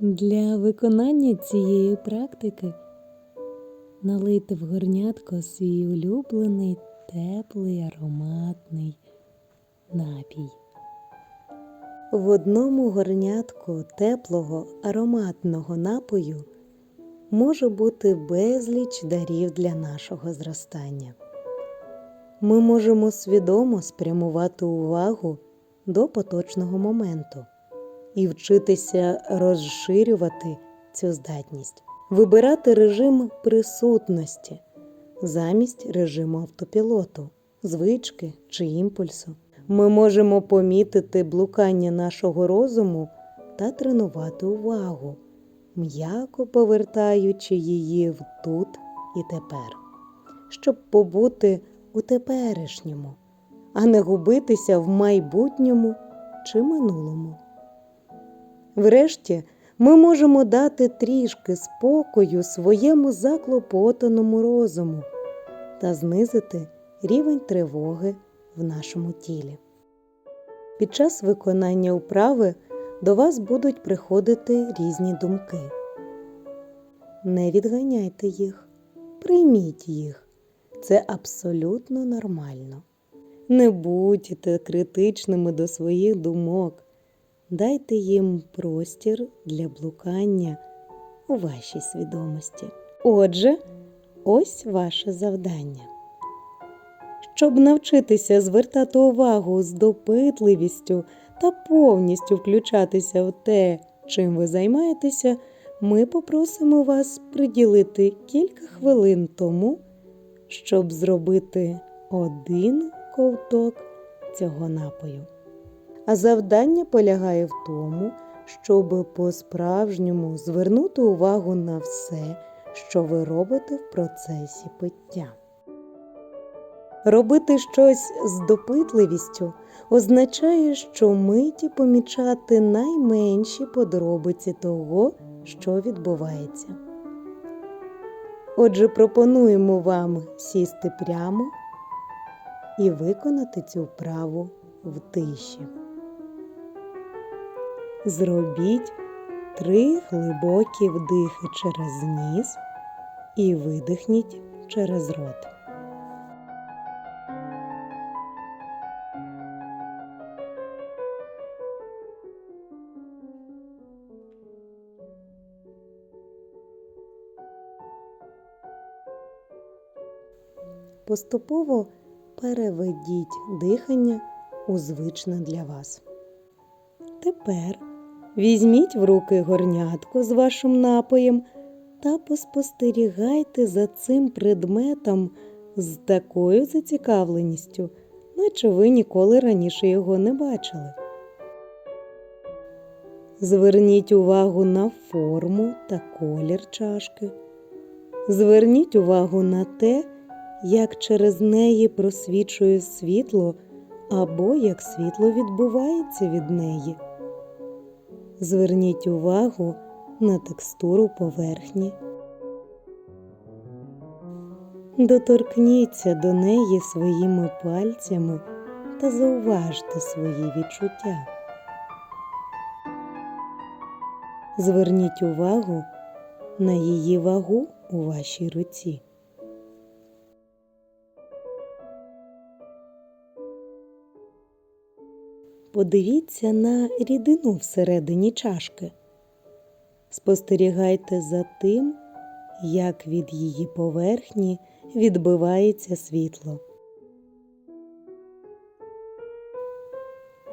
Для виконання цієї практики налийте в горнятко свій улюблений теплий ароматний напій. В одному горнятку теплого ароматного напою може бути безліч дарів для нашого зростання. Ми можемо свідомо спрямувати увагу до поточного моменту і вчитися розширювати цю здатність, вибирати режим присутності замість режиму автопілоту, звички чи імпульсу. Ми можемо помітити блукання нашого розуму та тренувати увагу, м'яко повертаючи її в тут і тепер, щоб побути у теперішньому, а не губитися в майбутньому чи минулому. Врешті, ми можемо дати трішки спокою своєму заклопотаному розуму та знизити рівень тривоги в нашому тілі. Під час виконання вправи до вас будуть приходити різні думки. Не відганяйте їх, прийміть їх. Це абсолютно нормально. Не будьте критичними до своїх думок. Дайте їм простір для блукання у вашій свідомості. Отже, ось ваше завдання. Щоб навчитися звертати увагу з допитливістю та повністю включатися в те, чим ви займаєтеся, ми попросимо вас приділити кілька хвилин тому, щоб зробити один ковток цього напою. А завдання полягає в тому, щоб по-справжньому звернути увагу на все, що ви робите в процесі пиття. Робити щось з допитливістю означає, що миті помічати найменші подробиці того, що відбувається. Отже, пропонуємо вам сісти прямо і виконати цю вправу в тиші. Зробіть три глибокі вдихи через ніс і видихніть через рот. Поступово переведіть дихання у звичне для вас. Тепер візьміть в руки горнятку з вашим напоєм та поспостерігайте за цим предметом з такою зацікавленістю, наче ви ніколи раніше його не бачили. Зверніть увагу на форму та колір чашки. Зверніть увагу на те, як через неї просвічує світло або як світло відбувається від неї. Зверніть увагу на текстуру поверхні. Доторкніться до неї своїми пальцями та зауважте свої відчуття. Зверніть увагу на її вагу у вашій руці. Подивіться на рідину всередині чашки. Спостерігайте за тим, як від її поверхні відбивається світло.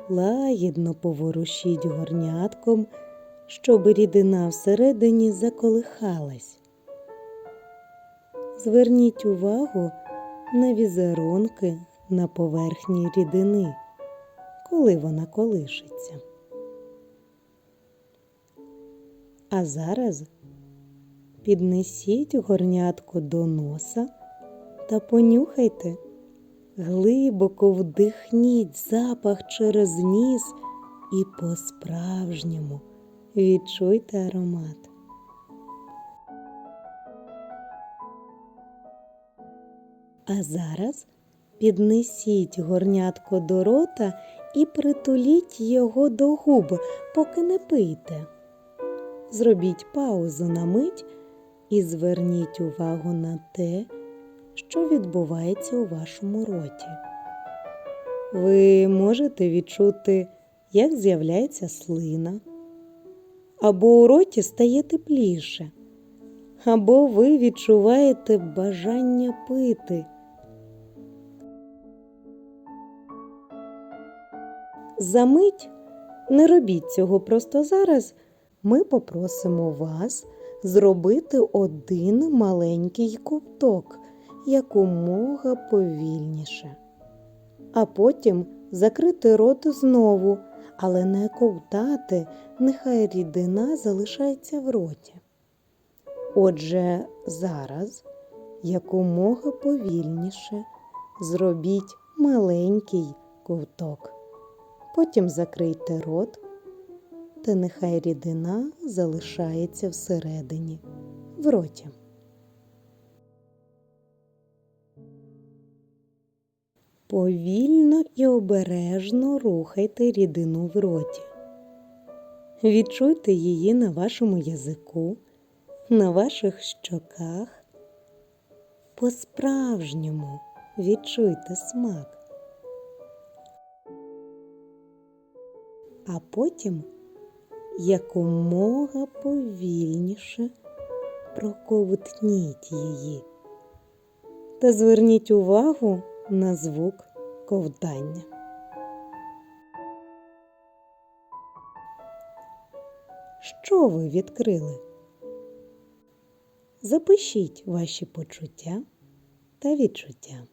Лагідно поворушіть горнятком, щоб рідина всередині заколихалась. Зверніть увагу на візерунки на поверхні рідини коли вона колишиться. А зараз піднесіть горнятку до носа та понюхайте, глибоко вдихніть запах через ніс і по-справжньому відчуйте аромат. А зараз піднесіть горнятко до рота і притуліть його до губ, поки не пийте. зробіть паузу на мить і зверніть увагу на те, що відбувається у вашому роті. Ви можете відчути, як з'являється слина, або у роті стає тепліше, або ви відчуваєте бажання пити. Замить не робіть цього просто зараз. Ми попросимо вас зробити один маленький ковток якомога повільніше, а потім закрити рот знову, але не ковтати, нехай рідина залишається в роті. Отже, зараз якомога повільніше зробіть маленький ковток. Потім закрийте рот, та нехай рідина залишається всередині, в роті. Повільно і обережно рухайте рідину в роті. Відчуйте її на вашому язику, на ваших щоках. По-справжньому відчуйте смак. А потім якомога повільніше проковтніть її та зверніть увагу на звук ковтання. Що ви відкрили? Запишіть ваші почуття та відчуття.